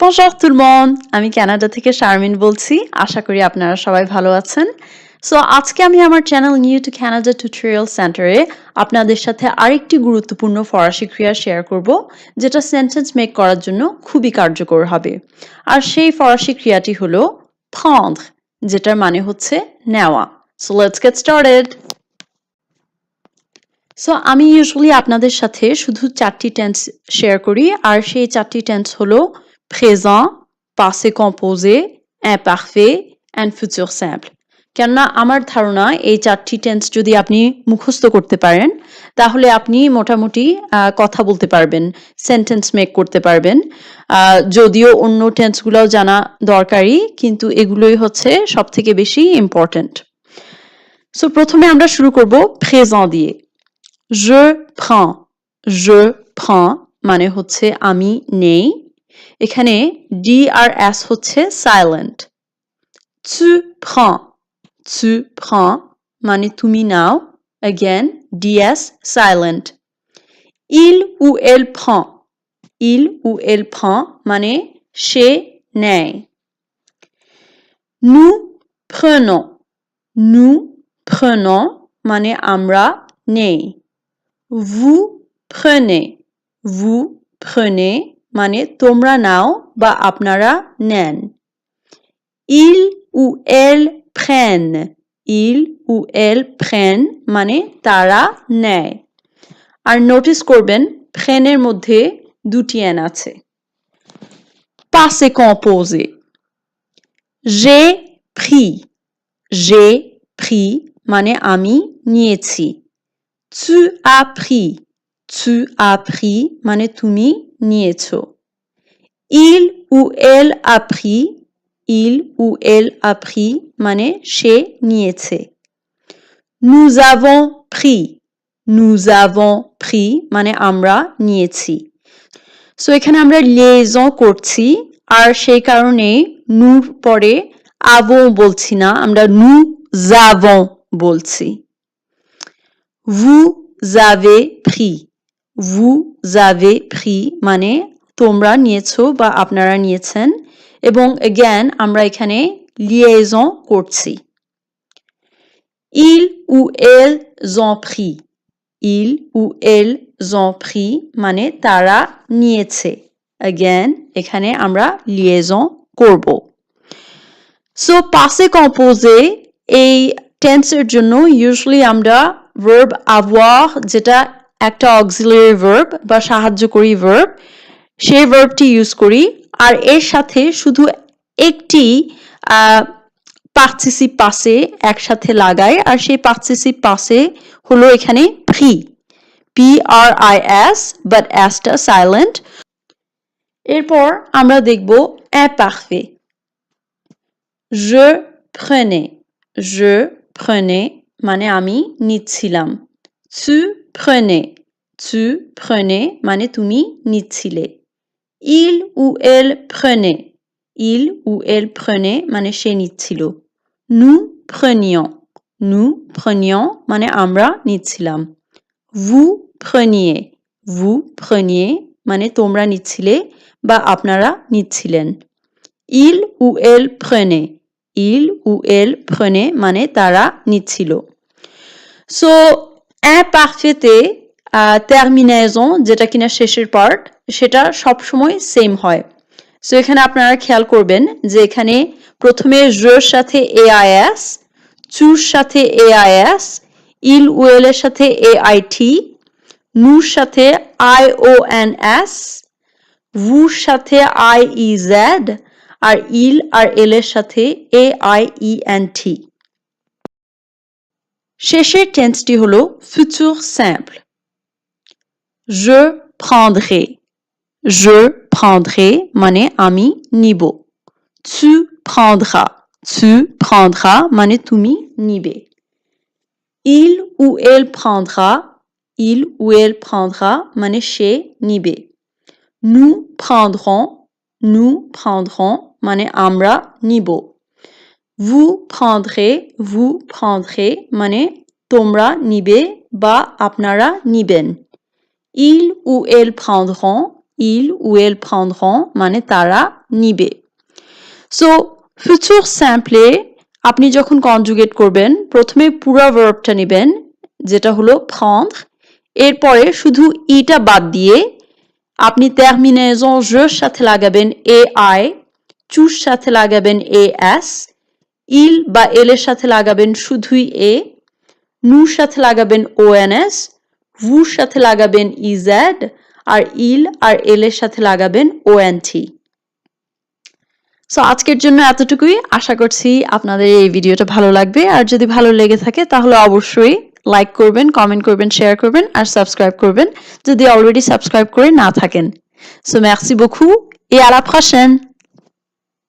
Bonjour tout! আমি Canada থেকে শারমিন বলছি। আশা করি আপনারা সবাই ভালো আছেন। সো আজকে আমি আমার channel new to Canada tutorial সেন্টারে আপনাদের সাথে আরেকটি গুরুত্বপূর্ণ ফরাসি ক্রিয়া শেয়ার করব, যেটা সেন্টেন্স মেক করার জন্য খুবই কার্যকর হবে আর সেই ফরাসি ক্রিয়াটি হলো prendre, যেটার মানে হচ্ছে নেওয়া so let's get started so আমি ইউজুয়ালি আপনাদের সাথে শুধু চারটি টেন্স শেয়ার করি, আর সেই চারটি টেন্স হলো présent, passé composé, imparfait and futur simple. কেননা আমার ধারণা এই চারটি টেন্স যদি আপনি মুখস্থ করতে পারেন তাহলে আপনি মোটামুটি কথা বলতে পারবেন সেন্টেন্স মেক করতে পারবেন। যদিও অন্য টেন্সগুলোও জানা দরকারি কিন্তু এগুলোই হচ্ছে সব থেকে বেশি ইম্পর্ট্যান্ট সো প্রথমে আমরা শুরু করব présent দিয়ে। Je prends je prends মানে হচ্ছে আমি নেই। এখানে ডি আর এস হচ্ছে silent tu prends tu prends মানে তুমি নাও again ds silent il ou elle prend il ou elle prend মানে সে নেয় nous prenons nous prenons মানে আমরা নেই vous prenez vous prenez মানে তোমরা নাও বা আপনারা নেন। ইল উ এল ফ্যান ইল উ এল ফ্যান মানে তারা নেয়। আর নোটিস করবেন ফ্যানের মধ্যে দুটি অ্যান আছে। পাশে কম্পোজে রে ফ্রি জে ফ্রি মানে আমি নিয়েছি। চু আ ফ্রি চু আ ফ্রি মানে তুমি নিয়েছো il ou elle a pris il ou elle a pris মানে সে নিয়েছে nous avons pris nous avons pris মানে আমরা নিয়েছি সো এখানে আমরা লিয়েজন করছি আর সেই কারণে নু পরে avons বলছি না আমরা nous avons বলছি vous avez pris vous জাভে ফ্রি মানে তোমরা নিয়েছো বা আপনারা নিয়েছেন। এবং again, আমরা এখানে লিয়েজন করছি। ইল উ এল ont pris ils ou elles ont pris মানে তারা নিয়েছে। Again, এখানে আমরা লিয়েজন করব। সো পাসে কম্পোজে এই টেন্সের জন্য ইউজুয়ালি আমরা ভার্ব avoir যেটা একটা অক্সিলারি ভার্ব বা সাহায্যকারী ভার্ব সেই ভার্বটি ইউজ করি, আর এর সাথে শুধু একটি পার্টিসিপ পাসে একসাথে লাগাই, আর সেই পার্টিসিপ পাসে হলো এখানে free P R I S but এসটা silent এরপর আমরা দেখব imparfait je prenais je prenais মানে আমি নিচ্ছিলাম। Tu prenais tu prenais মানে তুমি নিচ্ছিলে il ou elle prenait il ou elle prenait মানে সে নিচ্ছিল nous prenions nous prenions মানে আমরা নিচ্ছিলাম vous preniez vous preniez মানে তোমরা নিচ্ছিলে বা আপনারা নিচ্ছিলেন il ou elle prenait il ou elle prenait মানে তারা নিচ্ছিল সো imparfaiতে টার্মিনেশন যেটা কিনা শেষের পার্ট সেটা সবসময় সেম হয়। সো এখানে আপনারা খেয়াল করবেন যে এখানে প্রথমে জোর সাথে এ এআইএস চুর সাথে এ এআইএস ইল ওয়েলের সাথে এআইটি নুর সাথে আই ও এন এস ভুর সাথে আই ই জেড আর ইল আর এল এর সাথে A I E N T শেষের টেন্সটি হলো future simple je prendrai je prendrai মানে আমি নিব tu prendras tu prendras মানে তুমি নিবে il ou elle prendra il ou elle prendra মানে সে নিবে nous prendrons nous prendrons মানে আমরা নিব Vous prendrez vous prendrez মানে তোমরা নিবে বা আপনারা নিবেন। ইল elles prendront, ils ou elles prendront মানে তারা নিবে। সো ফিউচার স্যাম্পলে আপনি যখন কনজুগেট করবেন, প্রথমে পুরো ভার্বটা নেবেন, যেটা হলো prendre, এরপরে শুধু ইটা বাদ দিয়ে আপনি টার্মিনেশন জের সাথে লাগাবেন এ আই চুর সাথে লাগাবেন এ এস ইল বা এল এর সাথে লাগাবেন শুধুই এ নুর সাথে লাগাবেন ও এন এস ভুর সাথে লাগাবেন ইজ্যাড আর ইল আর এল এর সাথে লাগাবেন ও এন টি। সো আজকের জন্য এতটুকুই। আশা করছি আপনাদের এই ভিডিওটা ভালো লাগবে। আর যদি ভালো লেগে থাকে, তাহলে অবশ্যই লাইক করবেন কমেন্ট করবেন শেয়ার করবেন, আর সাবস্ক্রাইব করবেন যদি অলরেডি সাবস্ক্রাইব করে না থাকেন। সো মেরসি beaucoup এ la prochaine!